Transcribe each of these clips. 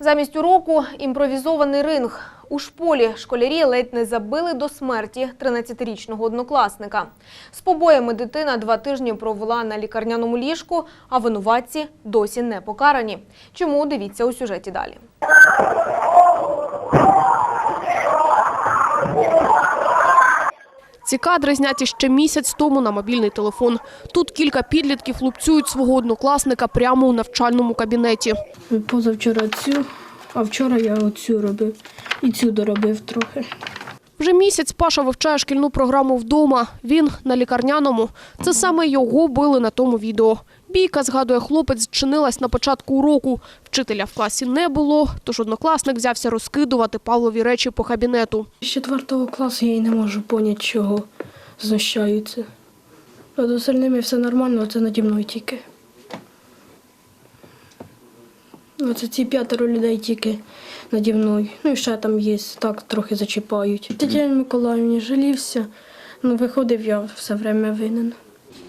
Замість уроку імпровізований ринг. У шполі школярі ледь не забили до смерті 13-річного однокласника. З побоями дитина два тижні провела на лікарняному ліжку, а винуватці досі не покарані. Чому дивіться у сюжеті далі? Ці кадри зняті ще місяць тому на мобільний телефон. Тут кілька підлітків лупцюють свого однокласника прямо у навчальному кабінеті. Позавчора цю, а вчора я оцю робив. І цю доробив трохи. Вже місяць Паша вивчає шкільну програму вдома. Він на лікарняному. Це саме його били на тому відео. Бійка, згадує хлопець, зчинилась на початку уроку. Вчителя в класі не було, тож однокласник взявся розкидувати Павлові речі по кабінету. З четвертого класу я й не можу поняти, чого знущаються. А з остальними все нормально, це наді мною тільки. Оце ці п'ятеро людей тільки наді мною. Ну і ще там є, так трохи зачіпають. Тетяні Миколаївні жалівся, ну виходив я все время винен.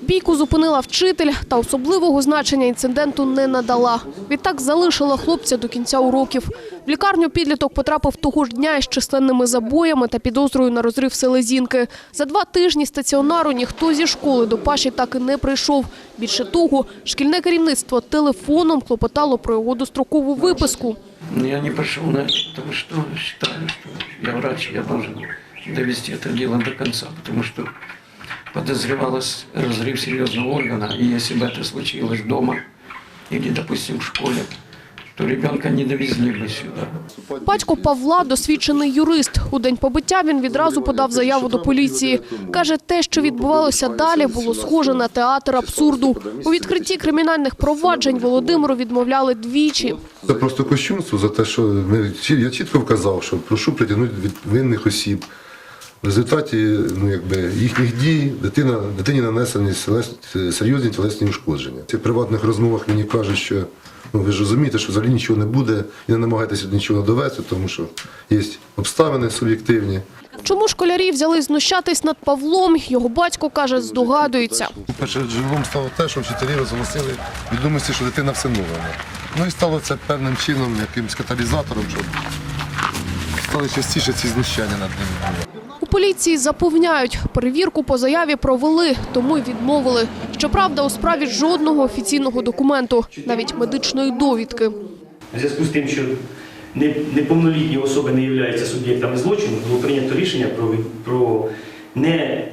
Бійку зупинила вчитель та особливого значення інциденту не надала. Відтак залишила хлопця до кінця уроків. В лікарню підліток потрапив того ж дня із численними забоями та підозрою на розрив селезінки. За два тижні стаціонару ніхто зі школи до Паші так і не прийшов. Більше того, шкільне керівництво телефоном клопотало про його дострокову виписку. Я не пошел на это, потому что считаю, что я врач, я должен довести это дело до конца, потому что подозревалось разрыв серьезного органа, и если бы это случилось дома или, допустим, в школе, то ребенка не довезли бы сюда. Батько Павла – досвідчений юрист. У день побиття він відразу подав заяву до поліції. Каже, те, що відбувалося далі, було схоже на театр абсурду. У відкритті кримінальних проваджень Володимиру відмовляли двічі. Це просто кощунство за те, що ми, чі- я чітко вказав, що прошу притягнути від винних осіб. В результаті ну, якби, їхніх дій дитина, дитині нанесені серйозні тілесні ушкодження. В приватних розмовах мені кажуть, що ну, ви ж розумієте, що взагалі нічого не буде, і не намагайтеся нічого довести, тому що є обставини суб'єктивні. Чому школярі взяли знущатись над Павлом, його батько, каже, здогадується. Перше джерелом стало те, що вчителі розголосили відомості, що дитина всиновлена. Ну і стало це певним чином, якимось каталізатором, щоб стали частіше ці знущання над ними. У поліції запевняють, перевірку по заяві провели, тому й відмовили. Щоправда, у справі жодного офіційного документу, навіть медичної довідки. В зв'язку з тим, що не- неповнолітні особи не являються суб'єктами злочину, було прийнято рішення про, про не е,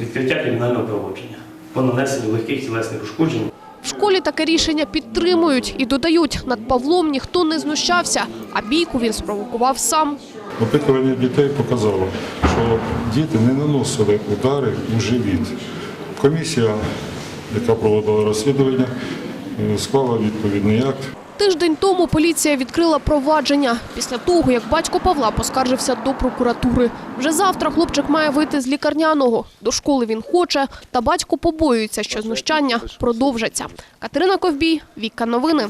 відкриття кримінального провадження по нанесенню легких тілесних ушкоджень В школі таке рішення підтримують і додають, над Павлом ніхто не знущався, а бійку він спровокував сам. Опитування дітей показало, що діти не наносили удари у живіт. Комісія, яка проводила розслідування, е, склала відповідний акт. Тиждень тому поліція відкрила провадження після того, як батько Павла поскаржився до прокуратури. Вже завтра хлопчик має вийти з лікарняного. До школи він хоче, та батько побоюється, що знущання продовжаться. Катерина Ковбій, Віка Новини.